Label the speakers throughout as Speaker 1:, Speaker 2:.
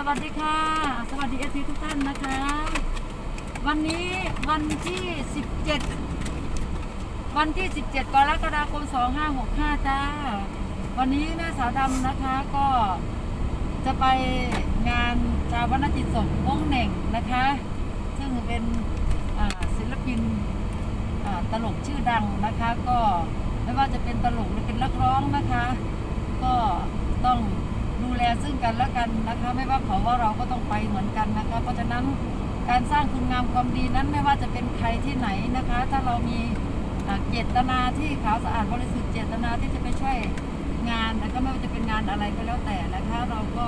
Speaker 1: สวัสดีค่ะ สวัสดีเอทีทุกท่านนะคะ วันนี้วันที่ 17 วันที่ 17กรกฎาคม 2565 จ้า วันนี้แม่สาวดำนะคะก็จะไปงานชาววนจิตศพวงเหน่งนะคะ ซึ่งเป็นศิลปินตลกชื่อดังนะคะ ก็ไม่ว่าจะเป็นตลกหรือเป็นนักร้องนะคะ ก็ต้อง ดูแลซึ่งกันและกันนะคะ ไม่ว่าเขาว่าเราก็ต้องไปเหมือนกันนะคะ เพราะฉะนั้นการสร้างคุณงามความดีนั้นไม่ว่าจะเป็นใครที่ไหนนะคะ ถ้าเรามีเจตนาที่ขาวสะอาดบริสุทธิ์เจตนาที่จะไปช่วยงานนะคะไม่ว่าจะเป็นงานอะไรก็แล้วแต่นะคะ เราก็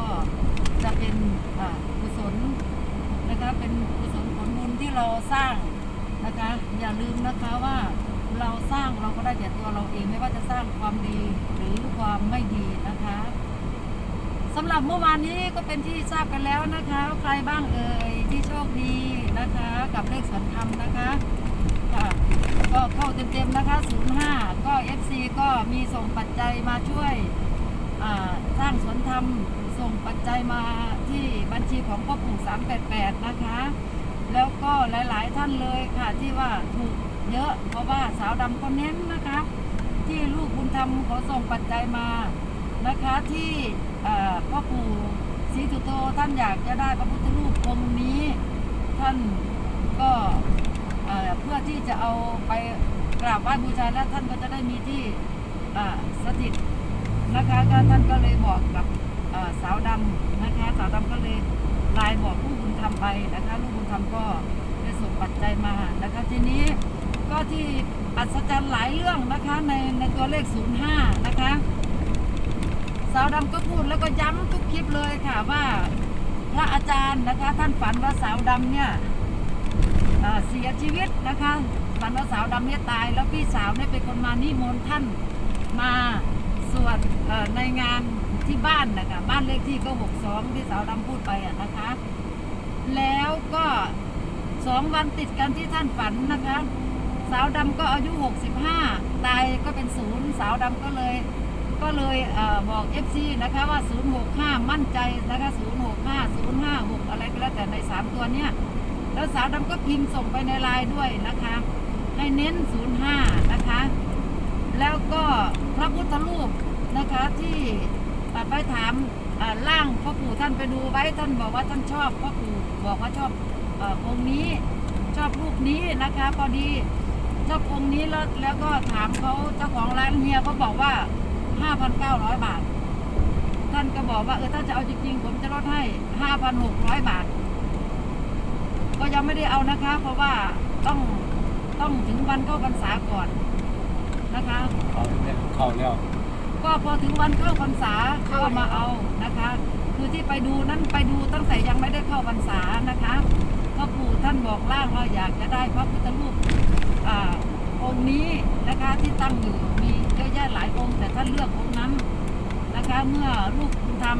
Speaker 1: จะเป็นกุศลนะคะเป็นกุศลผลบุญที่เราสร้างนะคะ อย่าลืมนะคะว่าเราสร้างเราก็ได้แต่ตัวเราเองไม่ว่าจะสร้างความดีหรือความไม่ดีนะคะ สำหรับเมื่อวานนี้ก็เป็นที่ทราบกันแล้วนะคะ ใครบ้างเอ่ยที่โชคดีนะคะ กับเลขสวนธรรมนะคะค่ะก็เข้าเต็มๆนะคะ 05 ก็ FC ก็มีส่งปัจจัยมาช่วยสร้างสวนธรรมส่งปัจจัยมาที่บัญชีของพ่อปู่388 นะคะ แล้วก็หลายๆท่านเลยค่ะที่ว่าถูกเยอะเพราะว่าสาวดำก็เน้นนะคะ ที่ลูกบุญธรรมขอส่งปัจจัยมา นะคะที่พ่อปู่ศรีสุโธท่านอยากจะได้พระพุทธรูปองค์นี้ ท่านก็เพื่อที่จะเอาไปกราบไหว้บูชาแล้วท่านก็จะได้มีที่สถิตนะคะก็ท่านก็เลยบอกกับสาวดำนะคะสาวดำก็เลยไลน์บอกลูกบุญธรรมไปนะคะลูกบุญธรรมก็ได้ส่งปัจจัยมานะคะทีนี้ก็ที่อัศจรรย์หลายเรื่องนะคะในในตัวเลข 05 นะคะ สาวดำก็พูดแล้วก็ย้ำทุกคลิปเลยค่ะว่าพระอาจารย์นะคะ ท่านฝันว่าสาวดำเนี่ยเสียชีวิตนะคะฝันว่าสาวดำเนี่ยตาย แล้วพี่สาวเนี่ยเป็นคนมานิมนต์ท่านมาสวดในงานที่บ้านนะคะบ้านเลขที่ก็62ที่สาวดำพูดไปอะนะคะ แล้วก็สองวันติดกันที่ท่านฝันนะคะ สาวดำก็อายุ 65 ตายก็เป็นศูนย์สาวดำก็เลย ก็เลยเออบอก FC นะคะว่า 065 มั่นใจนะคะ 065 056 อะไรก็แล้วแต่ใน 3 ตัวเนี้ยแล้วสาวดำก็พิมพ์ส่งไปในไลน์ด้วยนะคะ ให้เน้น 05 นะคะ แล้วก็พระพุทธรูปนะคะที่ตัดไปถามอ่าร่างพ่อปู่ท่านไปดูไว้ท่านบอกว่าท่านชอบพ่อปู่บอกว่าชอบอองค์นี้ชอบรูปนี้นะคะพอดีชอบองค์นี้แล้วแล้วก็ถามเขาเจ้าของร้านเฮียเขาบอกว่า 5,900 บาท ท่านก็บอกว่าเออถ้าจะเอาจริงๆ ผมจะลดให้ 5,600 บาท ก็ยังไม่ได้เอานะคะ เพราะว่าต้องต้องถึงวันเข้าพรรษาก่อนนะคะ
Speaker 2: เขาเนี่ยเขาแล้ว
Speaker 1: ก็พอถึงวันเข้าพรรษาก็มาเอานะคะ คือที่ไปดูนั้นไปดูตั้งแต่ยังไม่ได้เข้าพรรษานะคะพ่อปู่ท่านบอกล่างว่าอยากจะได้พระพุทธรูปอ่าองค์นี้นะคะที่ตั้งอยู่มีเยอะแยะหลานเลือกองค์นั้นนะคะ เมื่อลูกบุญธรรม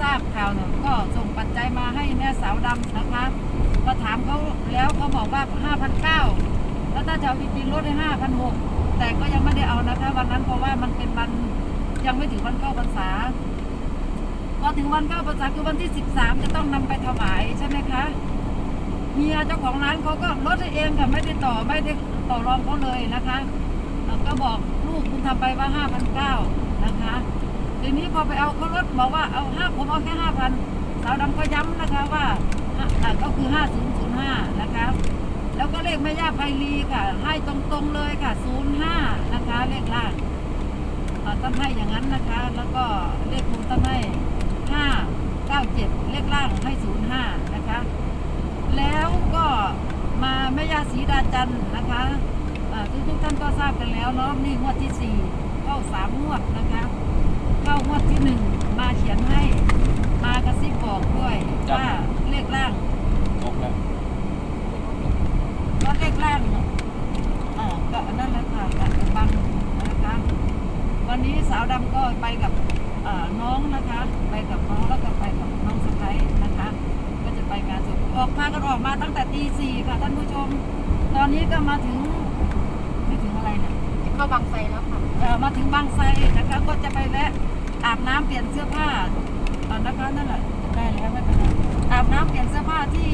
Speaker 1: ทราบข่าวเนี่ยก็ส่งปัจจัยมาให้แม่สาวดำนะคะก็ถามเขาแล้วเขาบอกว่า 5,900แล้วถ้าจะเอาจริงๆลดให้5,600แต่ก็ยังไม่ได้เอานะคะ วันนั้นเพราะว่ามันเป็นวันยังไม่ถึงวันเข้าพรรษาพอถึงวันเข้าพรรษาคือวันที่ 13 จะต้องนำไปถวายใช่ไหมคะเฮียเจ้าของร้านเขาก็ลดให้เองค่ะไม่ได้ต่อไม่ได้ต่อรองเขาเลยนะคะ ก็บอกลูกคุณทำไปว่า5,900นเก้านะคะทีนี้พอไปเอาเขาลดบอกว่าเอาห้าผมเอาแค่5,000สาวดำก็ย้ำนะคะว่าก็คือะอะก็คือ5005นะคะแล้วก็เลขแม่ย่าไพลีค่ะ ให้ตรงๆเลยค่ะ05นย์ห้านะคะเลขล่างต้นให้อย่างนั้นนะคะ แล้วก็เลขคูณต้นให้597เก้าเจ็ดเลขล่างให้05นย์ห้านะคะ แล้วก็มาแม่ย่าศรีดาจันนะคะ ทุกทุกๆท่านก็ทราบกันแล้วเนาะนี่งวดที่4เข้า3งวดนะคะเข้างวดที่1มาเขียนให้มากระซิบบอกด้วยว่าเลขล่าง
Speaker 2: ตกแล้ว
Speaker 1: ก็เลขล่างอ่าก็อันนั่นแหละค่ะกับบังนะคะวันนี้สาวดำก็ไปกับอ่าน้องนะคะ ไปกับน้องแล้วก็ไปกับน้องสะพ้ายนะคะ ก็จะไปงานศพออกพากันออกมาตั้งแต่ตีสี่ค่ะท่านผู้ชม ตอนนี้ก็มาถึงไม่ถึงอะไร เข้า
Speaker 3: บางไทรแล้วค่ะ
Speaker 1: เอ่อมาถึงบางไทรนะคะก็จะไปแวะอาบน้ำเปลี่ยนเสื้อผ้าอ่านะคะนั่นแหละได้แล้วไม่เป็นไรอาบน้ำเปลี่ยนเสื้อผ้าที่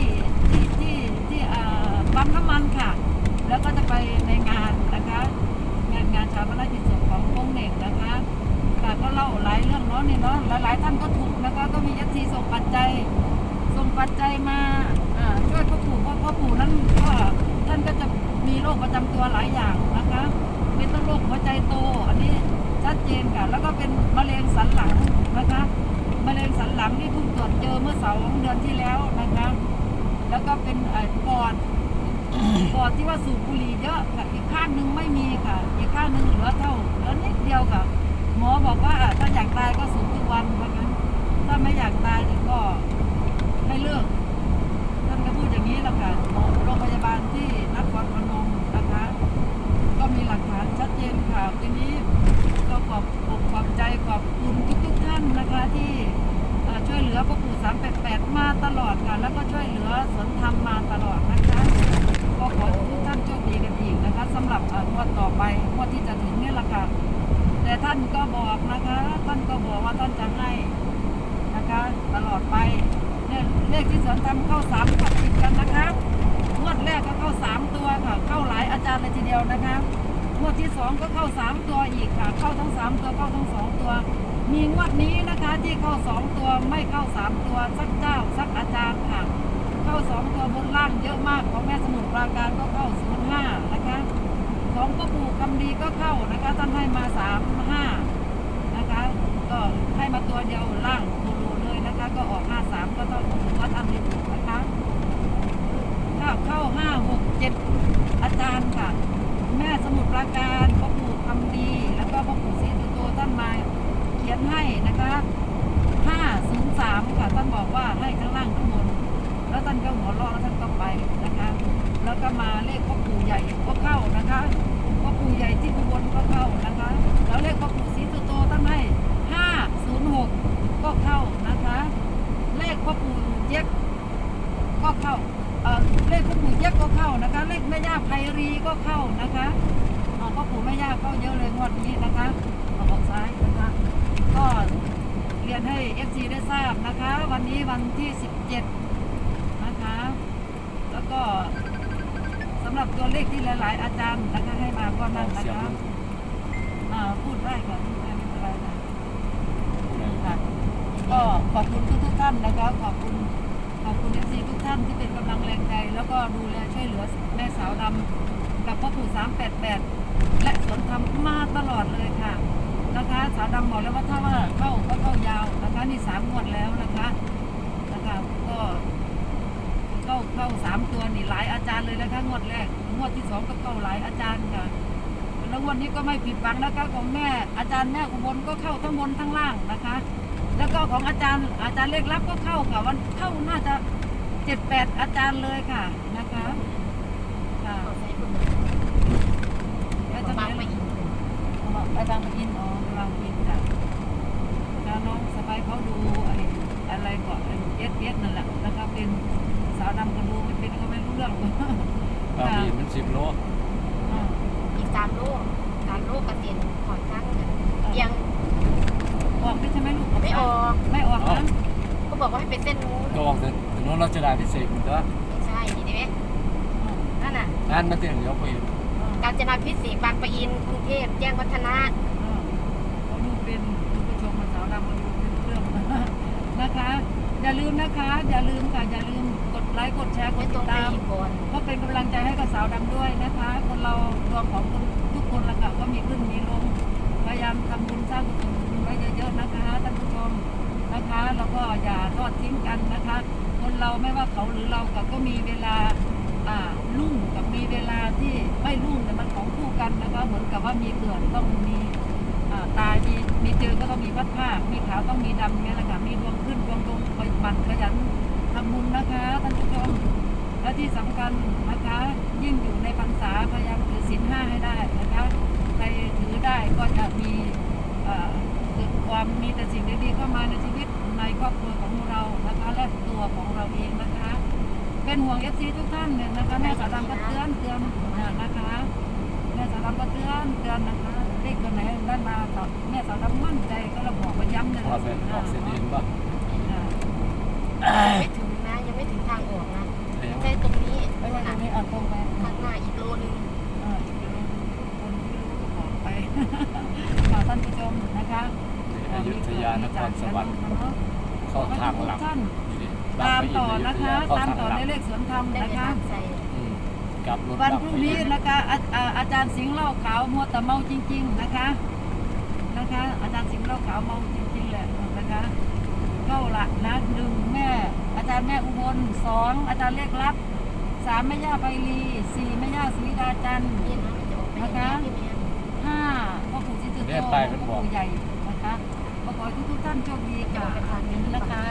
Speaker 1: สันหลังนะคะมะเร็งสันหลังที่เพิ่งตรวจเจอเมื่อเสาร์เดือนที่แล้วนะคะแล้วก็เป็นปอดปอดที่ว่าสูบบุหรี่เยอะค่ะอีกข้างหนึ่งไม่มีค่ะ อีกข้างหนึ่งเหลือเท่าเหลือนิดเดียวค่ะ หมอบอกว่าถ้าอยากตายก็สูบทุกวันเพราะงั้นถ้าไม่อยากตายเนี่ยก็ให้เลิก ก็เข้าสามตัวอีกค่ะ เข้าทั้งสามตัวเข้าทั้งสองตัว มีงวดนี้นะคะที่เข้าสองตัวไม่เข้าสามตัวสักเจ้าสักอาจารย์ค่ะ เข้าสองตัวบนล่างเยอะมากของแม่สมุทรปราการก็เข้าศูนย์ห้านะคะของพ่อปู่คำดีก็เข้านะคะท่านให้มาสามห้านะคะ ก็ให้มาตัวเดียวล่างโคโลเลยนะคะ ก็ออก 53 ก็ต้องวัดอันนี้ถูกนะคะถ้าเข้า 5 6 7 อาจารย์ค่ะ แม่สมุทรปราการพ่อปู่คำดี แล้วก็พ่อปู่ศรีสุโตท่านมาเขียนให้นะคะ 503 ค่ะท่านบอกว่าให้ข้างล่างข้างบน แล้วท่านก็หัวเราะแล้วท่านก็ไปนะคะ แล้วก็ มาเลขพ่อปู่ใหญ่ก็เข้านะคะพ่อปู่ใหญ่ที่อุบลก็เข้านะคะ แล้วเลขพ่อปู่ศรีสุโตท่านให้506ก็เข้านะคะ เลขพ่อปู่เย็กก็เข้าเอ่อเลขพ่อปู่เย็กก็เข้านะคะ เลขแม่ย่าไพรีก็เข้านะคะพ่อปู่แม่ย่าเข้าเยอะเลยงวดนี้นะคะออกซ้ายนะคะก็เรียนให้ FC ได้ทราบนะคะ วันนี้วันที่17นะคะ แล้วก็ำหรับตัวเลขที่หลายๆ อาจารย์นะคะให้มาก็นั่นนะคะอ่าพูดได้ก่อนพูดได้ไม่เป็นไรนะค่ะก็ขอบคุณทุกทุกๆท่านนะคะขอบคุณขอบคุณเอซีทุกท่านที่เป็นกำลังแรงใจ แล้วก็ดูแลช่วยเหลือแม่สาวดำกับพ่อปู่สามแปดแปดและสวนธรรมมาตลอดเลยค่ะนะคะสาวดำบอกแล้วว่าถ้าว่าเข้าก็เข้ายาวนะคะนี่สามงวดแล้วนะคะนะคะก็ เข้าเข้าสามตัวนี่หลายอาจารย์เลยนะคะงวดแรกงวดที่สองก็เข้าหลายอาจารย์ค่ะแล้ววันนี้ก็ไม่ผิดหวังนะคะของแม่อาจารย์แม่อุบลก็เข้าทั้งบนทั้งล่างนะคะ แล้วก็ของอาจารย์อาจารย์เล็กรับก็เข้าค่ะวันเข้าน่าจะเจ็ดแปดอาจารย์เลยค่ะนะคะค่ะแล้วจะ
Speaker 3: บาง
Speaker 1: ไหน
Speaker 3: ไปอีก
Speaker 1: ไปบางปอินอ๋อไปบางปะอินค่ะแล้วน้องสบายเขาดูอะไอ้อะไรก่อนเอสเอสนั่นแหละนะคะเป็นาวดำกันดูไม่เป็นก็ไม่รู้เรื่อง
Speaker 2: บางทีมันสิบโล
Speaker 1: อ่า
Speaker 3: อีกสามโลกสามโลกกระเตียนขอนข้างกันยัง
Speaker 1: ออกไม่ใช่ไหมลูก
Speaker 3: ไม่ออก
Speaker 1: ไม่ออกนะ
Speaker 3: ก็บอกว่าให้ไปเส้นนู้น
Speaker 2: ก็ออกถนนเราจะได้พิเศษมันก็
Speaker 3: ไม่ใช่นี่ได้ไหมนั่นน่ะ
Speaker 2: งานมาเตียงเดี๋ยวไป
Speaker 3: การจนาพิเศษบางปะอินกรุงเทพแจ้งวัฒนะ
Speaker 1: เขาดูเป็นคุณผู้ชมมาสาวดำมาดูเป็นเรื่องนะคะอย่าลืมนะคะ อย่าลืมค่ะอย่าลืมกด ไลค์กดแชร์ก
Speaker 3: ไม่
Speaker 1: ด
Speaker 3: ต
Speaker 1: ติ
Speaker 3: ร
Speaker 1: ด
Speaker 3: งไป
Speaker 1: ตาม
Speaker 3: อีกก่อน
Speaker 1: ก็เป็นกำลังใจให้กับสาวดำด้วยนะคะ คนเราดวงของคนทุกคนละค่ะก็มีขึ้นมีลงพยายามทำบุญสร้างกุศลบุญไว้เยอะๆนะคะท่านผู้ชมนะคะแล้วก็อย่าทอดทิ้งกันนะคะ คนเราไม่ว่าเขาหรือเราก็ก็มีเวลาอ่ารุ่งกับมีเวลาที่ไม่รุ่งแต่ยมันของคู่กันนะคะเหมือนกับว่ามีเกิดต้องมีอ่าตายมีมีเจอก็ต้องมีพัดผ้าคมีขาวต้องมีดำเนี่ยแหละค่ะมีดวงขึ้นดวงลงไปหมันขยันทำบุญนะคะท่านผู้ชมและที่สำคัญนะคะ ยิ่งอยู่ในพรรษาพยายามถือศีลห้าให้ได้นะคะใครถือได้ก็จะมีเอ่อเกิดความมีแต่สิ่งดีๆเข้ามาในชีวิตในครอบครัวของเรานะคะและตัวของเราเองนะคะ เป็นห่วงเอฟซีทุกท่านเนี่ยนะคะแม่สาวดำก็เตือนเตือนนะคะแม่สาวดำก็เตือนเตือนนะคะเลขตัวไหนได้มาต่อแม่สาวดำมั่นใจก็เราบอกไปย้ำเลย
Speaker 2: พอเสร็จออกเสร็จเองป่ะ
Speaker 3: อไม่ถึง
Speaker 2: แต่ยัง
Speaker 3: ใช่ตรงนี้
Speaker 1: ไป
Speaker 3: ข
Speaker 1: ทาง
Speaker 3: นาด
Speaker 1: นี้อะตรงไป
Speaker 3: ข้างหน้าอีกโลนึง
Speaker 1: เออคนที่รู้ก็บอกไปขอท่านผู้ชมนะคะ
Speaker 2: อยุธยานครสวรรค์
Speaker 1: เนาะ
Speaker 2: เข้าทางหลัก
Speaker 1: ท่าน
Speaker 2: นี่
Speaker 1: ตามต่อนะคะ
Speaker 2: เข้า
Speaker 1: ตาม
Speaker 2: ทาง
Speaker 1: ต่อ
Speaker 2: หลั
Speaker 1: ใน
Speaker 2: ก
Speaker 1: เลขสวนธรรม
Speaker 3: ได้
Speaker 1: นะ
Speaker 3: ใน
Speaker 1: คะ
Speaker 3: ทางใส่
Speaker 2: อืมกลับรถ
Speaker 1: วัน
Speaker 2: หลัก
Speaker 1: พรุ่ง
Speaker 2: ไป
Speaker 1: นี้
Speaker 2: อีก
Speaker 1: นะคะอาอ่าอาจารย์สิงห์เล่าขาวมัวแต่เมาจริง ๆนะคะนะคะ อาจารย์สิงห์เล่าขาวเมาจริงๆแหละนะคะเข้าหลักนะหนึ่งแม่ อาจารย์แม่อุบลสองอาจารย์เลขลับสามแม่ย่าไพลีสี่แม่ย่าศรีดาจันทร์
Speaker 3: นี่นะมันจะออกไปอย่างนี้พี่เมียน
Speaker 1: ห้าพ่อปู่จิตโตพ่อปู่ใหญ่นะคะขอขอให้ทุกๆท่านโชคดีกับทางนี้นะคะ